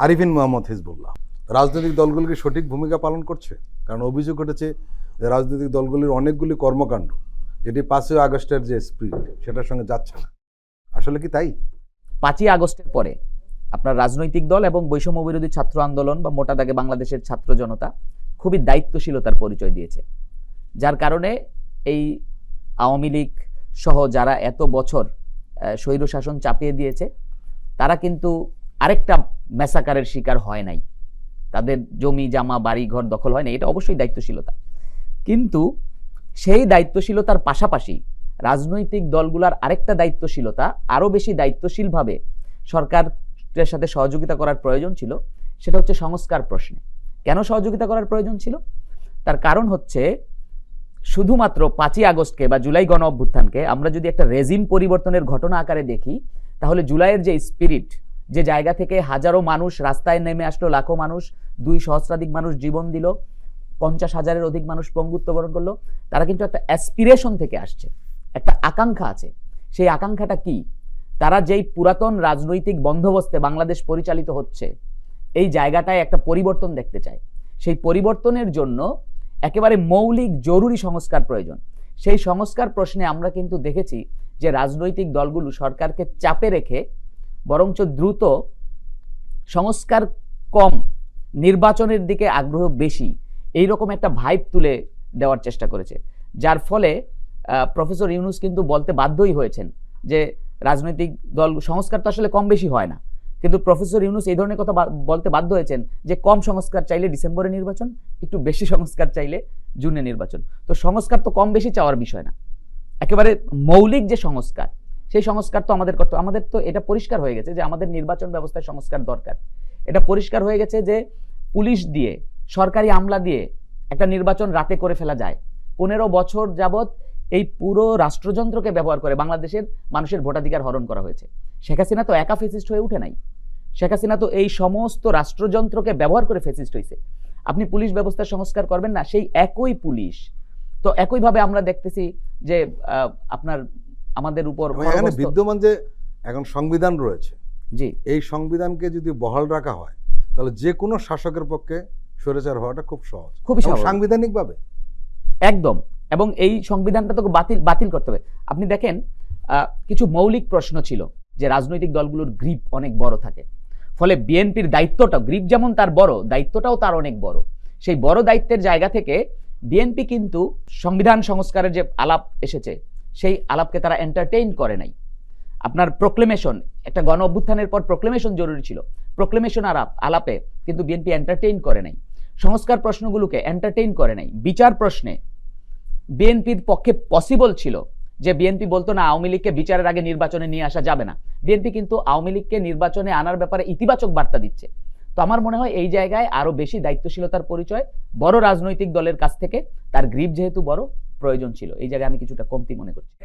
Arifin Mohammad Hezbollah. রাজনৈতিক দলগুলিকে সঠিক ভূমিকা পালন করছে? কারণ অভিযোগ উঠেছে যে রাজনৈতিক দলগুলির অনেকগুলি কর্মকাণ্ড যেটি পাঁচই আগস্টের যে স্পিড সেটার সঙ্গে যাচ্ছে না। আসলে কি তাই? পাঁচই আগস্টের পরে আপনার রাজনৈতিক দল এবং বৈষম্য বিরোধী ছাত্র আন্দোলন বা মোটা দাগে বাংলাদেশের ছাত্র জনতা খুবই দায়িত্বশীলতার পরিচয় দিয়েছে। যার কারণে এই আওয়ামী লীগ সহ যারা এত বছর আহ, স্বৈরশাসন চাপিয়ে দিয়েছে তারা কিন্তু আরেকটা মেসাকারের শিকার হয় নাই। তাদের জমি, জামা, বাড়ি, ঘর দখল হয় না এটা অবশ্যই দায়িত্বশীলতা। কিন্তু সেই দায়িত্বশীলতার পাশাপাশি রাজনৈতিক দলগুলার আরেকটা দায়িত্বশীলতা, আরও বেশি দায়িত্বশীলভাবে সরকারের সাথে সহযোগিতা করার প্রয়োজন ছিল, সেটা হচ্ছে সংস্কার প্রশ্নে। কেন সহযোগিতা করার প্রয়োজন ছিল? তার কারণ হচ্ছে শুধুমাত্র পাঁচই আগস্টকে বা জুলাই গণ অভ্যুত্থানকে আমরা যদি একটা রেজিম পরিবর্তনের ঘটনা আকারে দেখি, তাহলে জুলাইয়ের যে স্পিরিট যে জায়গা থেকে হাজারো মানুষ রাস্তায় নেমে আসলো, লাখো মানুষ, দুই সহস্রাধিক মানুষ জীবন দিল, পঞ্চাশ হাজারের অধিক মানুষ পঙ্গুত্ব বরণ করল, তারা কিন্তু একটা অ্যাসপিরেশন থেকে আসছে, একটা আকাঙ্ক্ষা আছে। সেই আকাঙ্ক্ষাটা কি? তারা যেই পুরাতন রাজনৈতিক বন্দোবস্তে বাংলাদেশ পরিচালিত হচ্ছে, এই জায়গাটায় একটা পরিবর্তন দেখতে চায়। সেই পরিবর্তনের জন্য একেবারে মৌলিক, জরুরি সংস্কার প্রয়োজন। সেই সংস্কার প্রশ্নে আমরা কিন্তু দেখেছি যে রাজনৈতিক দলগুলো সরকারকে চাপে রেখে বরঞ্চ দ্রুত, সংস্কার কম, নির্বাচনের দিকে আগ্রহ বেশি, এই রকম একটা ভাইব তুলে দেওয়ার চেষ্টা করেছে। যার ফলে প্রফেসর ইউনুস কিন্তু বলতে বাধ্যই হয়েছেন যে, রাজনৈতিক দল সংস্কার তো আসলে কম বেশি হয় না। কিন্তু প্রফেসর ইউনুস এই ধরনের কথা বলতে বাধ্য হয়েছেন যে, কম সংস্কার চাইলে ডিসেম্বরে নির্বাচন, একটু বেশি সংস্কার চাইলে জুনে নির্বাচন। তো সংস্কার তো কম বেশি চাওয়ার বিষয় না। একেবারে মৌলিক যে সংস্কার সেই সংস্কার তো আমাদের করতে আমাদের তো এটা পরিষ্কার হয়ে গেছে যে আমাদের নির্বাচন ব্যবস্থায় সংস্কার দরকার। এটা পরিষ্কার হয়ে গেছে যে পুলিশ দিয়ে, সরকারি আমলা দিয়ে একটা নির্বাচন রাতে করে ফেলা যায়। পনেরো বছর যাবৎ এই পুরো রাষ্ট্রযন্ত্রকে ব্যবহার করে বাংলাদেশের মানুষের ভোটাধিকার হরণ করা হয়েছে। শেখ হাসিনা তো একা ফেসিস্ট হয়ে উঠে নাই। শেখ হাসিনা তো এই সমস্ত রাষ্ট্রযন্ত্রকে ব্যবহার করে ফেসিস্ট হয়েছে আপনি পুলিশ ব্যবস্থার সংস্কার করবেন না, সেই একই পুলিশ। তো একইভাবে আমরা দেখতেছি যে আপনার আমাদের উপর এখানে বিদ্যমান যে এখন সংবিধান রয়েছে জি। এই সংবিধানকে যদি বহাল রাখা হয় তাহলে যে কোনো শাসকের পক্ষে স্বৈরাচার হওয়াটা খুব সহজ খুবই স্বাভাবিক। সাংবিধানিকভাবে। একদম। এবং এই সংবিধানটা তো বাতিল বাতিল করতে হবে। আপনি দেখেন কিছু মৌলিক প্রশ্ন ছিল যে রাজনৈতিক দলগুলোর গ্রিপ অনেক বড় থাকে। ফলে বিএনপির দায়িত্বটা গ্রিপ যেমন তার বড় দায়িত্বটাও তার অনেক বড়। সেই বড় দায়িত্বের জায়গা থেকে বিএনপি কিন্তু সংবিধান সংস্কারের যে আলাপ এসেছে সেই আলাপকে তারা এন্টারটেইন করে নাই। আপনার প্রোক্লেমেশন একটা গণ অভ্যুত্থানের পর প্রোক্লেমেশন জরুরি ছিল। প্রোক্লেমেশন আলাপ, আলাপে কিন্তু বিএনপি এন্টারটেইন করে নাই। সংস্কার প্রশ্নগুলোকে এন্টারটেইন করে নাই। বিচার প্রশ্নে বিএনপির পক্ষে পসিবল ছিল যে বিএনপি বলতো, না, আওয়ামী লীগকে বিচারের আগে নির্বাচনে নিয়ে আসা যাবে না। বিএনপি কিন্তু আওয়ামী লীগকে নির্বাচনে আনার ব্যাপারে ইতিবাচক বার্তা দিচ্ছে। তো আমার মনে হয় এই জায়গায় আরও বেশি দায়িত্বশীলতার পরিচয় বড় রাজনৈতিক দলের কাছ থেকে। তার গ্রিপ যেহেতু বড় প্রয়োজন ছিল। এই জায়গায় আমি কিছুটা কমতি মনে করছি।